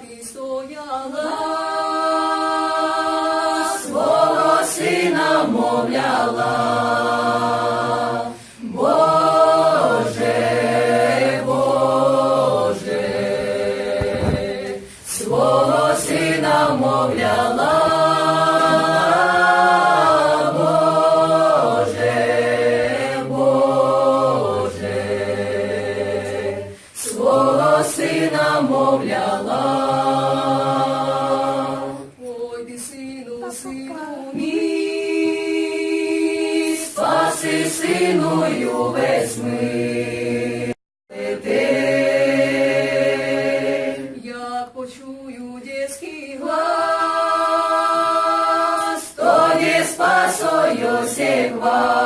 Ти стояла, свого сина мовляла, Боже, Боже, свого сина мовляла. Сина мовляла. Ой, ти сину, сину мій, спаси синою весь мир. Як почую дитський глас, тоді спасою всіх вас.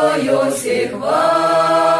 Спасою всіх вас.